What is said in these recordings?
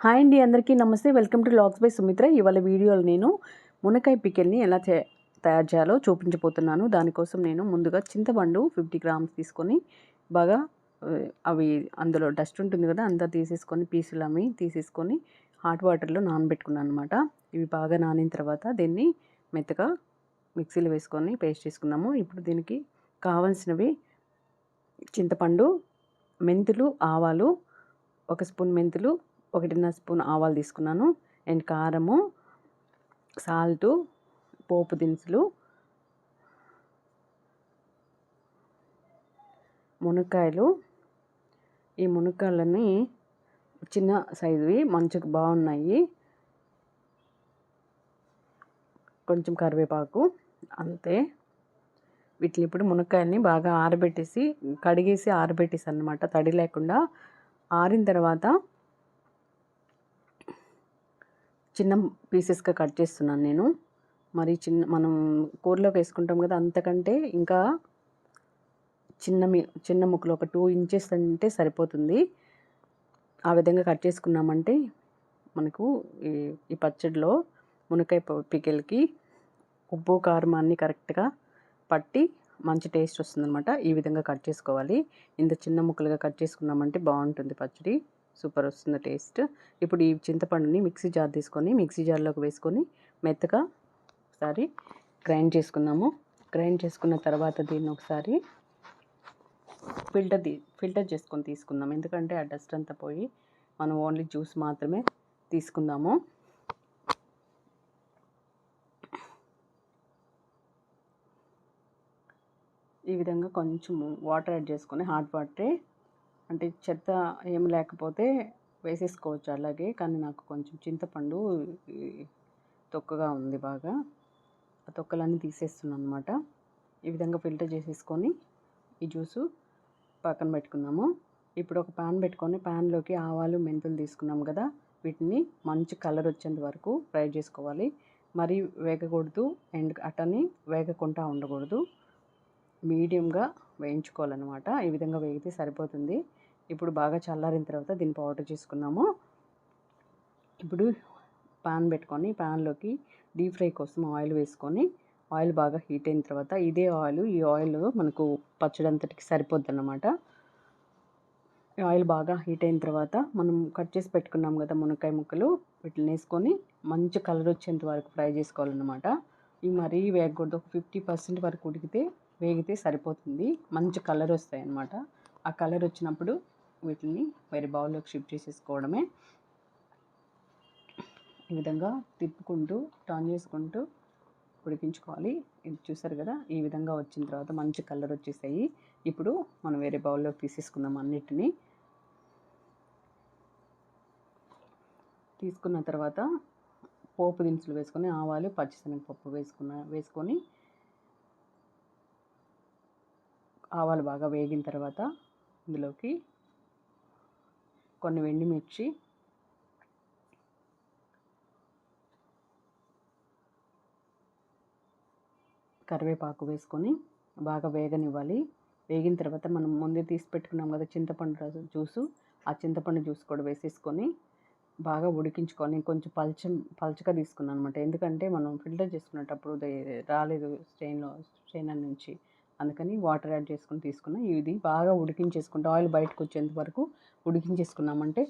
Hi అండి అందరికీ నమస్తే. Welcome to logs by Sumitra. ఇవాళ వీడియోలో నేను మునకాయ పికెల్ని ఎలా తయారు చేయాలో చూపించబోతున్నాను. దానికోసం నేను ముందుగా చింతపండు ఫిఫ్టీ గ్రామ్స్ తీసుకొని బాగా అవి అందులో డస్ట్ ఉంటుంది కదా అంతా తీసేసుకొని పీసులు అవి తీసేసుకొని హాట్ వాటర్లో నానబెట్టుకున్నాను అనమాట ఇవి బాగా నానిన తర్వాత దీన్ని మెత్తగా మిక్సీలో వేసుకొని పేస్ట్ చేసుకున్నాము ఇప్పుడు దీనికి కావాల్సినవి చింతపండు మెంతులు ఆవాలు ఒక స్పూన్ మెంతులు ఒకటిన్నర స్పూన్ ఆవాలు తీసుకున్నాను. అండ్ కారము సాల్టు పోపు దినుసులు మునక్కాయలు. ఈ మునక్కాయలని చిన్న సైజువి మంచుకు బాగున్నాయి. కొంచెం కరివేపాకు అంతే. వీటిని ఇప్పుడు మునక్కాయల్ని బాగా ఆరబెట్టేసి కడిగేసి ఆరబెట్టేసి అనమాట తడి లేకుండా ఆరిన తర్వాత చిన్న పీసెస్గా కట్ చేస్తున్నాను నేను. మరి చిన్న మనం కూరలోకి వేసుకుంటాం కదా అంతకంటే ఇంకా చిన్న చిన్న ముక్కలు ఒక టూ ఇంచెస్ అంటే సరిపోతుంది. ఆ విధంగా కట్ చేసుకున్నామంటే మనకు ఈ ఈ పచ్చడిలో మునక్కాయ పికెల్కి ఉప్పు కారం అన్నీ కరెక్ట్గా పట్టి మంచి టేస్ట్ వస్తుందన్నమాట. ఈ విధంగా కట్ చేసుకోవాలి. ఇంత చిన్న ముక్కలుగా కట్ చేసుకున్నామంటే బాగుంటుంది పచ్చడి. సూపర్ వస్తుంది టేస్ట్. ఇప్పుడు ఈ చింతపండుని మిక్సీ జార్ తీసుకొని మిక్సీ జార్లోకి వేసుకొని మెత్తగా ఒకసారి గ్రైండ్ చేసుకున్నాము. గ్రైండ్ చేసుకున్న తర్వాత దీన్ని ఒకసారి ఫిల్టర్ ఫిల్టర్ చేసుకొని తీసుకుందాం. ఎందుకంటే ఆ డస్ట్ అంతా పోయి మనం ఓన్లీ జ్యూస్ మాత్రమే తీసుకుందాము. ఈ విధంగా కొంచెం వాటర్ యాడ్ చేసుకొని హాట్ వాటరే అంటే చెత్త ఏం లేకపోతే వేసేసుకోవచ్చు అలాగే కానీ నాకు కొంచెం చింతపండు తొక్కగా ఉంది బాగా. ఆ తొక్కలన్నీ తీసేస్తున్నాను అనమాట ఈ విధంగా ఫిల్టర్ చేసేసుకొని ఈ జ్యూసు పక్కన పెట్టుకుందాము. ఇప్పుడు ఒక ప్యాన్ పెట్టుకొని ప్యాన్లోకి ఆవాలు మెంతులు తీసుకున్నాం కదా వీటిని మంచి కలర్ వచ్చేంత వరకు ఫ్రై చేసుకోవాలి. మరీ వేగకూడదు అండ్ అటని వేగకుండా ఉండకూడదు. మీడియంగా వేయించుకోవాలన్నమాట. ఈ విధంగా వేగితే సరిపోతుంది. ఇప్పుడు బాగా చల్లారిన తర్వాత దీన్ని పౌడర్ చేసుకున్నాము. ఇప్పుడు పాన్ పెట్టుకొని పాన్లోకి డీప్ ఫ్రై కోసం ఆయిల్ వేసుకొని ఆయిల్ బాగా హీట్ అయిన తర్వాత ఇదే ఆయిల్ ఈ ఆయిల్ మనకు పచ్చడి అంతటికి సరిపోద్ది అన్నమాట ఆయిల్ బాగా హీట్ అయిన తర్వాత మనం కట్ చేసి పెట్టుకున్నాం కదా మునక్కాయ ముక్కలు వీటిని వేసుకొని మంచి కలర్ వచ్చేంత వరకు ఫ్రై చేసుకోవాలన్నమాట. ఇవి మరీ వేగకూడదు ఒక ఫిఫ్టీ పర్సెంట్ వరకు ఉడికితే వేగితే సరిపోతుంది. మంచి కలర్ వస్తాయి అన్నమాట ఆ కలర్ వచ్చినప్పుడు వీటిని వేరే బౌల్లోకి షిఫ్ట్ చేసేసుకోవడమే. ఈ విధంగా తిప్పుకుంటూ టర్న్ చేసుకుంటూ ఉడికించుకోవాలి. ఇది చూసారు కదా ఈ విధంగా వచ్చిన తర్వాత మంచి కలర్ వచ్చేసాయి. ఇప్పుడు మనం వేరే బౌల్లోకి తీసేసుకుందాం అన్నిటినీ. తీసుకున్న తర్వాత పోపు దినుసులు వేసుకొని ఆవాలు పచ్చిశనగపప్పు వేసుకున్న వేసుకొని ఆవాలు బాగా వేగిన తర్వాత ఇందులోకి కొన్ని వెండిమిర్చి కరివేపాకు వేసుకొని బాగా వేగనివ్వాలి. వేగిన తర్వాత మనం ముందే తీసి పెట్టుకున్నాం కదా చింతపండు రసం జ్యూసు ఆ చింతపండు జ్యూస్ కూడా వేసేసుకొని బాగా ఉడికించుకొని కొంచెం పల్చ పల్చగా తీసుకున్నాను అనమాట ఎందుకంటే మనం ఫిల్టర్ చేసుకునేటప్పుడు రాలేదు స్ట్రెయిన్లో స్ట్రెయినర్ నుంచి. అందుకని వాటర్ యాడ్ చేసుకుని తీసుకున్నాం. ఇది బాగా ఉడికించేసుకుంటే ఆయిల్ బయటకు వచ్చేంత వరకు ఉడికించేసుకున్నామంటే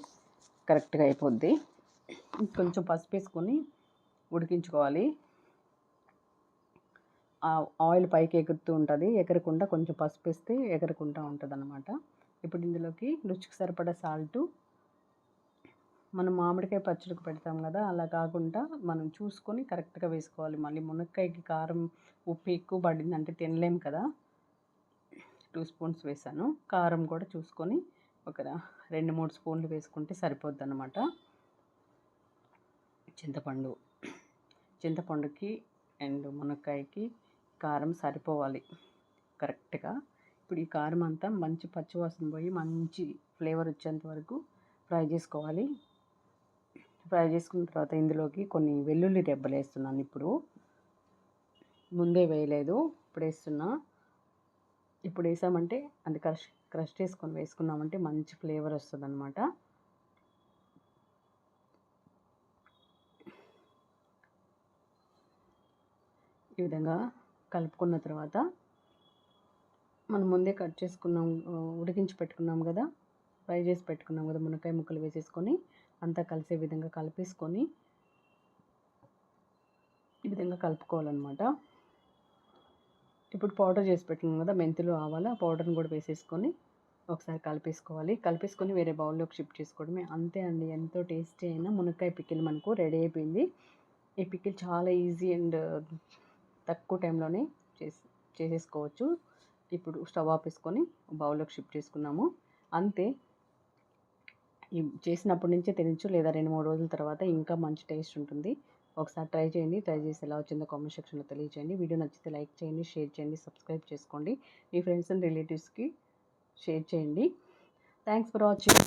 కరెక్ట్గా అయిపోద్ది. కొంచెం పసుపు వేసుకొని ఉడికించుకోవాలి. ఆ ఆయిల్ పైకి ఎగురుతూ ఉంటుంది. ఎగరకుండా కొంచెం పసుపు వేస్తే ఎగరకుండా ఉంటుంది అనమాట ఇప్పుడు ఇందులోకి రుచికి సరిపడా సాల్టు మనం మామిడికాయ పచ్చడికి పెడతాం కదా అలా కాకుండా మనం చూసుకొని కరెక్ట్గా వేసుకోవాలి. మళ్ళీ మునక్కాయకి కారం ఉప్పు ఎక్కువ పడిందంటే తినలేం కదా. టూ స్పూన్స్ వేసాను. కారం కూడా చూసుకొని ఒక రెండు మూడు స్పూన్లు వేసుకుంటే సరిపోద్ది అనమాట చింతపండు చింతపండుకి అండ్ మునక్కాయకి కారం సరిపోవాలి కరెక్ట్గా. ఇప్పుడు ఈ కారం అంతా మంచి పచ్చివాసన పోయి మంచి ఫ్లేవర్ వచ్చేంత వరకు ఫ్రై చేసుకోవాలి. ఫ్రై చేసుకున్న తర్వాత ఇందులోకి కొన్ని వెల్లుల్లి దెబ్బలు వేస్తున్నాను ఇప్పుడు. ముందే వేయలేదు ఇప్పుడు వేస్తున్నా. ఇప్పుడు వేసామంటే అది క్రష్ క్రష్ చేసుకొని వేసుకున్నామంటే మంచి ఫ్లేవర్ వస్తుంది అనమాట ఈ విధంగా కలుపుకున్న తర్వాత మనం ముందే కట్ చేసుకున్నాం ఉడికించి పెట్టుకున్నాం కదా. ఫ్రై చేసి పెట్టుకున్నాం కదా మునక్కాయ ముక్కలు వేసేసుకొని అంతా కలిసే విధంగా కలిపేసుకొని ఈ విధంగా కలుపుకోవాలన్నమాట. ఇప్పుడు పౌడర్ చేసి పెట్టుకున్నాం కదా మెంతులు ఆవాల ఆ పౌడర్ని కూడా వేసేసుకొని ఒకసారి కలిపేసుకోవాలి. కలిపేసుకొని వేరే బౌల్లోకి షిఫ్ట్ చేసుకోవడమే. అంతే అండి ఎంతో టేస్టీ అయిన మునక్కాయ పిక్కిల్ మనకు రెడీ అయిపోయింది. ఈ పికిల్ చాలా ఈజీ అండ్ తక్కువ టైంలోనే చేసి చేసేసుకోవచ్చు. ఇప్పుడు స్టవ్ ఆపేసుకొని బౌల్లోకి షిఫ్ట్ చేసుకున్నాము. అంతే చేసినప్పటి నుంచే తినచ్చు లేదా రెండు మూడు రోజుల తర్వాత ఇంకా మంచి టేస్ట్ ఉంటుంది. ఒకసారి ట్రై చేయండి. ట్రై చేసి ఎలా వచ్చిందో కామెంట్ సెక్షన్లో తెలియజేయండి వీడియో నచ్చితే లైక్ చేయండి షేర్ చేయండి సబ్స్క్రైబ్ చేసుకోండి. మీ ఫ్రెండ్స్ అండ్ రిలేటివ్స్కి షేర్ చేయండి. Thanks for watching.